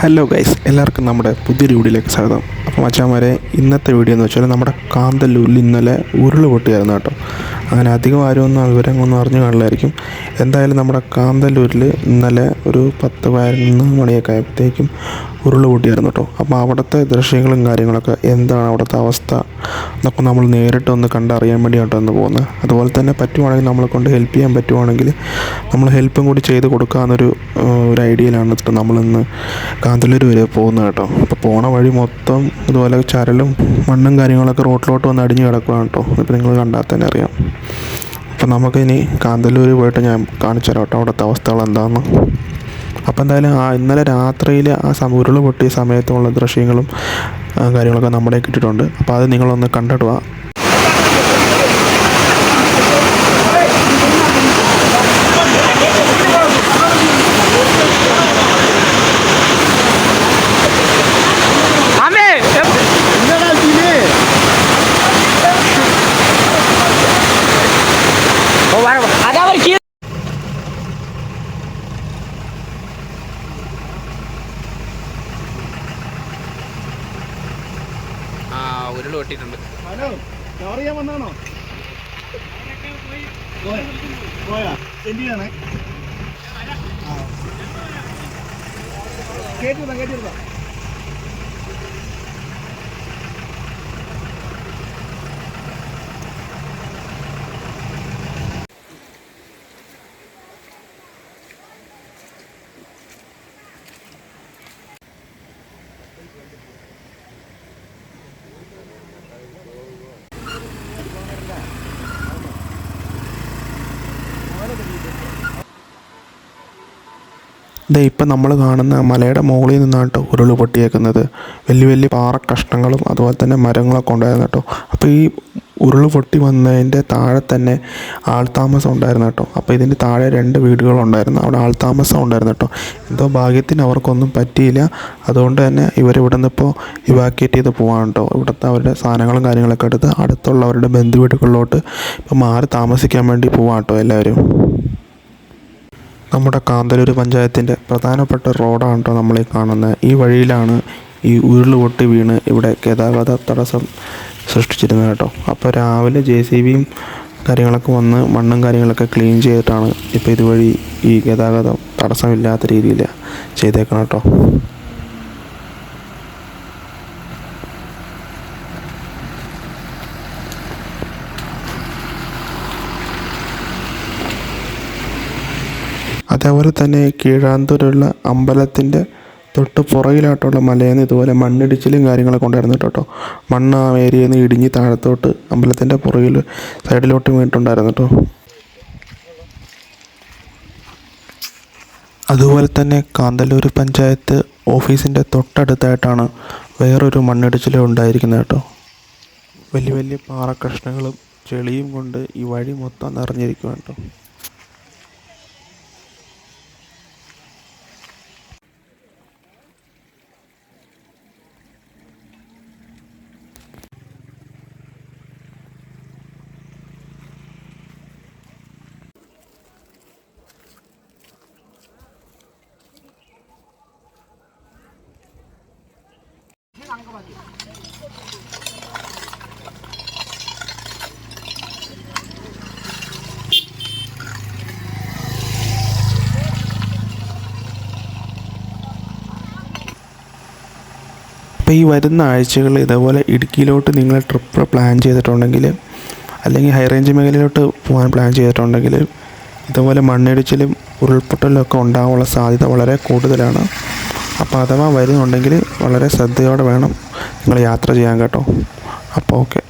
Hello guys എല്ലാവർക്കും നമ്മുടെ പുതിയൊരു വീഡിയോയിലേക്ക് സ്വാഗതം. അപ്പോൾ മച്ചാമാരെ ഇന്നത്തെ വീഡിയോ എന്ന് വെച്ചാൽ നമ്മുടെ കാന്തല്ലൂരിൽ ഇന്നലെ ഉരുൾ പൊട്ടിയായിരുന്നു കേട്ടോ. അങ്ങനെ അധികം ആരും ഒന്നും വിവരങ്ങളൊന്നും അറിഞ്ഞു കാണില്ലായിരിക്കും. എന്തായാലും നമ്മുടെ കാന്തല്ലൂരിൽ ഇന്നലെ ഒരു പത്ത് പതിനൊന്ന് മണിയൊക്കെ ആയപ്പോഴത്തേക്കും ഉരുൾ പൊട്ടിയായിരുന്നു കേട്ടോ. അപ്പോൾ അവിടുത്തെ ദൃശ്യങ്ങളും കാര്യങ്ങളൊക്കെ എന്താണ് അവിടുത്തെ അവസ്ഥ എന്നൊക്കെ നമ്മൾ നേരിട്ട് ഒന്ന് കണ്ടറിയാൻ വേണ്ടിയാണ് ഒന്ന് പോകുന്നത്. അതുപോലെ തന്നെ പറ്റുവാണെങ്കിൽ നമ്മളെ കൊണ്ട് ഹെൽപ്പ് ചെയ്യാൻ പറ്റുവാണെങ്കിൽ നമ്മൾ ഹെൽപ്പും കൂടി ചെയ്ത് കൊടുക്കാമെന്നൊരു ഒരു ഐഡിയയിലാണ് കേട്ടോ നമ്മളിന്ന് കാന്തല്ലൂർ വരെ പോകുന്നത് കേട്ടോ. അപ്പോൾ പോണ വഴി മൊത്തം ഇതുപോലെ ചരലും മണ്ണും കാര്യങ്ങളൊക്കെ റോട്ടിലോട്ട് വന്ന് അടിഞ്ഞ് കിടക്കുകയാണ് കേട്ടോ. ഇപ്പോൾ നിങ്ങൾ കണ്ടാൽ തന്നെ അറിയാം. അപ്പം നമുക്കിനി കാന്തല്ലൂർ പോയിട്ട് ഞാൻ കാണിച്ചു തരാം കേട്ടോ അവിടുത്തെ അവസ്ഥകൾ എന്താണെന്ന് അപ്പോൾ എന്തായാലും ആ ഇന്നലെ രാത്രിയിൽ ആ സമ പൊട്ടിയ സമയത്തുള്ള ദൃശ്യങ്ങളും കാര്യങ്ങളൊക്കെ നമ്മുടെ കിട്ടിയിട്ടുണ്ട് അപ്പോൾ അത് നിങ്ങളൊന്ന് കണ്ടിടുക അമ്മേ ഓ, വര, വര. അതാ ഒരു കീ- ആ ഉരുൾ പൊട്ടിയിട്ടുണ്ട്. ഹലോ കവർ ചെയ്യാൻ വന്നാണോ? പോയാ ദേ ഇപ്പം നമ്മൾ കാണുന്ന മലയുടെ മുകളിൽ നിന്നാണ് കേട്ടോ ഉരുൾ പൊട്ടിയേക്കുന്നത്. വലിയ വലിയ പാറ കഷ്ണങ്ങളും അതുപോലെ തന്നെ മരങ്ങളൊക്കെ ഉണ്ടായിരുന്നു കേട്ടോ. അപ്പോൾ ഈ ഉരുൾ പൊട്ടി വന്നതിന്റെ താഴെ തന്നെ ആൾതാമസം ഉണ്ടായിരുന്നു കേട്ടോ. അപ്പോൾ ഇതിന്റെ താഴെ രണ്ട് വീടുകളുണ്ടായിരുന്നു അവിടെ ആൾതാമസം ഉണ്ടായിരുന്നു കേട്ടോ. എന്തോ ഭാഗ്യത്തിന് അവർക്കൊന്നും പറ്റിയില്ല. അതുകൊണ്ട് തന്നെ ഇവരിവിടെ നിന്ന് ഇപ്പോൾ ചെയ്ത് പോകാൻ കേട്ടോ. ഇവിടുത്തെ അവരുടെ സാധനങ്ങളും കാര്യങ്ങളൊക്കെ എടുത്ത് അടുത്തുള്ളവരുടെ ബന്ധുവീടുകളിലോട്ട് ഇപ്പോൾ മാറി താമസിക്കാൻ വേണ്ടി പോകാം കേട്ടോ എല്ലാവരും. നമ്മുടെ കാന്തലൂർ പഞ്ചായത്തിന്റെ പ്രധാനപ്പെട്ട റോഡാണ് കേട്ടോ നമ്മളീ കാണുന്നത്. ഈ വഴിയിലാണ് ഈ ഉരുളുപൊട്ടി വീണ് ഇവിടെ ഗതാഗത തടസ്സം സൃഷ്ടിച്ചിരുന്നത് കേട്ടോ. അപ്പോൾ രാവിലെ ജെ സി ബിയും കാര്യങ്ങളൊക്കെ വന്ന് മണ്ണും കാര്യങ്ങളൊക്കെ ക്ലീൻ ചെയ്തിട്ടാണ് ഇപ്പോൾ ഇതുവഴി ഈ ഗതാഗതം തടസ്സമില്ലാത്ത രീതിയിൽ ചെയ്തേക്കണം കേട്ടോ. അതേപോലെ തന്നെ കീഴാന്തൂരുള്ള അമ്പലത്തിന്റെ തൊട്ട് പുറകിലായിട്ടുള്ള മലയിൽ നിന്ന് ഇതുപോലെ മണ്ണിടിച്ചിലും കാര്യങ്ങളൊക്കെ ഉണ്ടായിരുന്നു കേട്ടോ മണ്ണ് ആ ഏരിയയിൽ നിന്ന് ഇടിഞ്ഞ് താഴത്തോട്ട് അമ്പലത്തിന്റെ പുറകിൽ സൈഡിലോട്ട് വീണിട്ടുണ്ടായിരുന്നു കേട്ടോ. അതുപോലെ തന്നെ കാന്തല്ലൂർ പഞ്ചായത്ത് ഓഫീസിന്റെ തൊട്ടടുത്തായിട്ടാണ് വേറൊരു മണ്ണിടിച്ചിലും ഉണ്ടായിരിക്കുന്നത് കേട്ടോ. വലിയ വലിയ പാറക്കഷ്ണങ്ങളും ചെളിയും കൊണ്ട് ഈ വഴി മൊത്തം നിറഞ്ഞിരിക്കും കേട്ടോ. അപ്പോൾ ഈ വരുന്ന ആഴ്ചകൾ ഇതേപോലെ ഇടുക്കിയിലോട്ട് നിങ്ങൾ ട്രിപ്പ് പ്ലാൻ ചെയ്തിട്ടുണ്ടെങ്കിൽ അല്ലെങ്കിൽ ഹൈ റേഞ്ച് മേഖലയിലോട്ട് പോകാൻ പ്ലാൻ ചെയ്തിട്ടുണ്ടെങ്കിൽ ഇതുപോലെ മണ്ണിടിച്ചിലും ഉരുൾപൊട്ടലും ഒക്കെ ഉണ്ടാകാനുള്ള സാധ്യത വളരെ കൂടുതലാണ്. അപ്പോൾ അഥവാ വരുന്നുണ്ടെങ്കിൽ വളരെ ശ്രദ്ധയോടെ വേണം നിങ്ങൾ യാത്ര ചെയ്യാൻ കേട്ടോ. അപ്പോൾ ഓക്കെ.